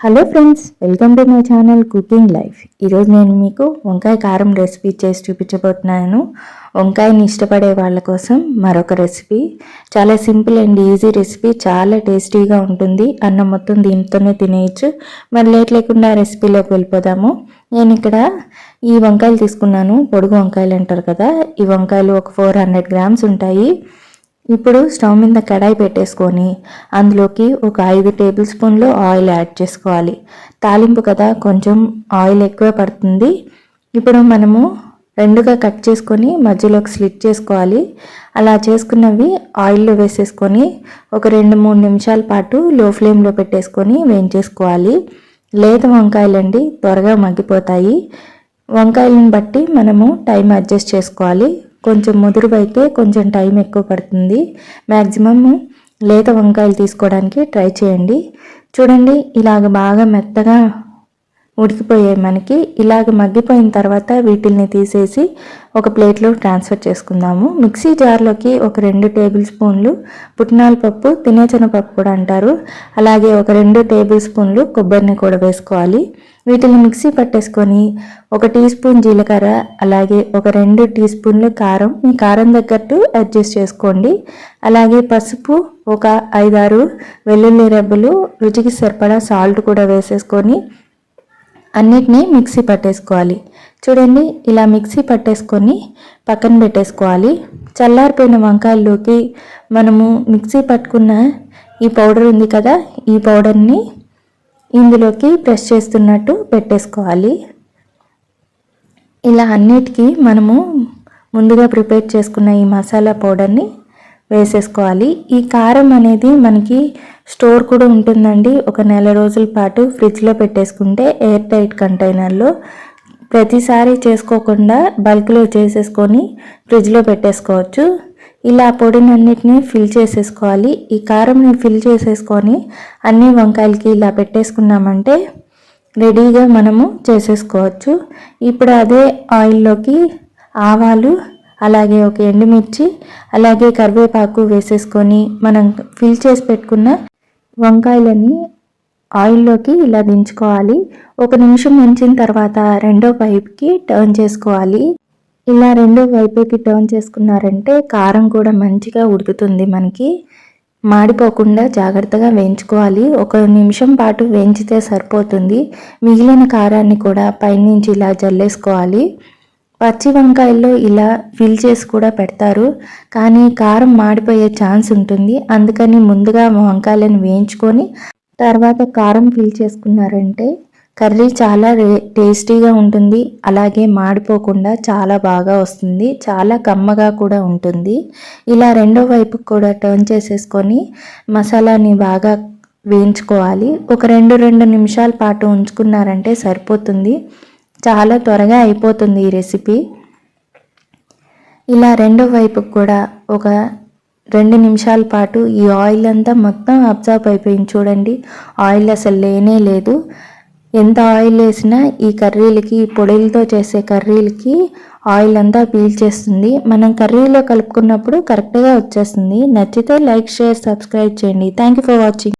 Hello friends welcome to my channel cooking life ఈరోజు నేను మీకు వంకాయ కారం రెసిపీ చేసి చూపించబోతున్నాను. వంకాయని ఇష్టపడే వాళ్ళ కోసం మరొక రెసిపీ చాలా సింపుల్ అండ్ ఈజీ రెసిపీ చాలా టేస్టీగా ఉంటుంది. అన్నం మొత్తం దీంతోనే తినేయచ్చు. మరి లేట్ లేకుండా రెసిపీలోకి వెళ్ళిపోదాము. నేను ఇక్కడ ఈ వంకాయలు తీసుకున్నాను. పొడుగు వంకాయలు అంటారు కదా ఈ వంకాయలు ఒక ఫోర్ హండ్రెడ్ గ్రామ్స్ ఉంటాయి. ఇప్పుడు స్టవ్ మీద కడాయి పెట్టేసుకొని అందులోకి ఒక ఐదు టేబుల్ స్పూన్లు ఆయిల్ యాడ్ చేసుకోవాలి. తాలింపు కదా కొంచెం ఆయిల్ ఎక్కువ పడుతుంది. ఇప్పుడు మనము రెండుగా కట్ చేసుకొని మధ్యలోకి స్లిట్ చేసుకోవాలి. అలా చేసుకున్నవి ఆయిల్లో వేసేసుకొని ఒక రెండు మూడు నిమిషాల పాటు లో ఫ్లేమ్లో పెట్టేసుకొని వేయించేసుకోవాలి. లేత వంకాయలండి త్వరగా మగ్గిపోతాయి. వంకాయలను బట్టి మనము టైం అడ్జస్ట్ చేసుకోవాలి. కొంచెం ముదురువైతే కొంచెం టైం ఎక్కువ పడుతుంది. మ్యాక్సిమమ్ లేత వంకాయలు తీసుకోవడానికి ట్రై చేయండి. చూడండి ఇలాగ బాగా మెత్తగా ఉడికిపోయాయి మనకి ఇలాగ మగ్గిపోయిన తర్వాత వీటిల్ని తీసేసి ఒక ప్లేట్లో ట్రాన్స్ఫర్ చేసుకుందాము. మిక్సీ జార్లోకి ఒక రెండు టేబుల్ స్పూన్లు పుట్నాల పప్పు తినేచనపప్పు కూడా అంటారు. అలాగే ఒక రెండు టేబుల్ స్పూన్లు కొబ్బరిని కూడా వేసుకోవాలి. వీటిని మిక్సీ పట్టేసుకొని ఒక టీ స్పూన్ జీలకర్ర అలాగే ఒక రెండు టీ స్పూన్లు కారం మీ కారం తగ్గట్టు అడ్జస్ట్ చేసుకోండి. అలాగే పసుపు ఒక ఐదారు వెల్లుల్లి రెబ్బలు రుచికి సరిపడా సాల్ట్ కూడా వేసేసుకొని అన్నిటినీ మిక్సీ పట్టేసుకోవాలి. చూడండి ఇలా మిక్సీ పట్టేసుకొని పక్కన పెట్టేసుకోవాలి. చల్లారిపోయిన వంకాయల్లోకి మనము మిక్సీ పట్టుకున్న ఈ పౌడర్ ఉంది కదా ఈ పౌడర్ని ఇందులోకి ప్రెస్ చేస్తున్నట్టు పెట్టేసుకోవాలి. ఇలా అన్నిటికీ మనము ముందుగా ప్రిపేర్ చేసుకున్న ఈ మసాలా పౌడర్ని వేసేసుకోవాలి. ఈ కారం అనేది మనకి స్టోర్ కూడా ఉంటుందండి. ఒక నెల రోజుల పాటు ఫ్రిడ్జ్లో పెట్టేసుకుంటే ఎయిర్ టైట్ కంటైనర్లో ప్రతిసారి చేసుకోకుండా బల్క్లో చేసేసుకొని ఫ్రిడ్జ్లో పెట్టేసుకోవచ్చు. ఇలా పొడిని అన్నిటినీ ఫిల్ చేసేసుకోవాలి. ఈ కారంని ఫిల్ చేసేసుకొని అన్ని వంకాయలకి ఇలా పెట్టేసుకున్నామంటే రెడీగా మనము చేసేసుకోవచ్చు. ఇప్పుడు అదే ఆయిల్లోకి ఆవాలు అలాగే ఒక ఎండుమిర్చి అలాగే కరివేపాకు వేసేసుకొని మనం ఫిల్ చేసి పెట్టుకున్న వంకాయలని ఆయిల్లోకి ఇలా దించుకోవాలి. ఒక నిమిషం ఉంచిన తర్వాత రెండో వైపుకి టర్న్ చేసుకోవాలి. ఇలా రెండో వైపుకి టర్న్ చేసుకున్నారంటే కారం కూడా మంచిగా ఉడుకుతుంది మనకి. మాడిపోకుండా జాగ్రత్తగా వేయించుకోవాలి. ఒక నిమిషం పాటు వేయించితే సరిపోతుంది. మిగిలిన కారాన్ని కూడా పైనుంచి ఇలా జల్లేసుకోవాలి. పచ్చి వంకాయల్లో ఇలా ఫిల్ చేసి కూడా పెడతారు. కానీ కారం మాడిపోయే ఛాన్స్ ఉంటుంది. అందుకని ముందుగా వంకాయలను వేయించుకొని తర్వాత కారం ఫిల్ చేసుకున్నారంటే కర్రీ చాలా టేస్టీగా ఉంటుంది. అలాగే మాడిపోకుండా చాలా బాగా వస్తుంది. చాలా కమ్మగా కూడా ఉంటుంది. ఇలా రెండో వైపు కూడా టర్న్ చేసేసుకొని మసాలాని బాగా వేయించుకోవాలి. ఒక రెండు రెండు నిమిషాల పాటు ఉంచుకున్నారంటే సరిపోతుంది. చాలా త్వరగా అయిపోతుంది ఈ రెసిపీ. ఇలా రెండో వైపుకి కూడా ఒక రెండు నిమిషాల పాటు ఈ ఆయిల్ అంతా మొత్తం అబ్జర్వ్ అయిపోయింది చూడండి. ఆయిల్ అసలు లేనే లేదు. ఎంత ఆయిల్ వేసినా ఈ కర్రీలకి పొడిలతో చేసే కర్రీలకి ఆయిల్ అంతా పీల్చేస్తుంది మనం కర్రీలో కలుపుకున్నప్పుడు కరెక్ట్గా వచ్చేస్తుంది. నచ్చితే లైక్ షేర్ సబ్స్క్రైబ్ చేయండి. Thank you for watching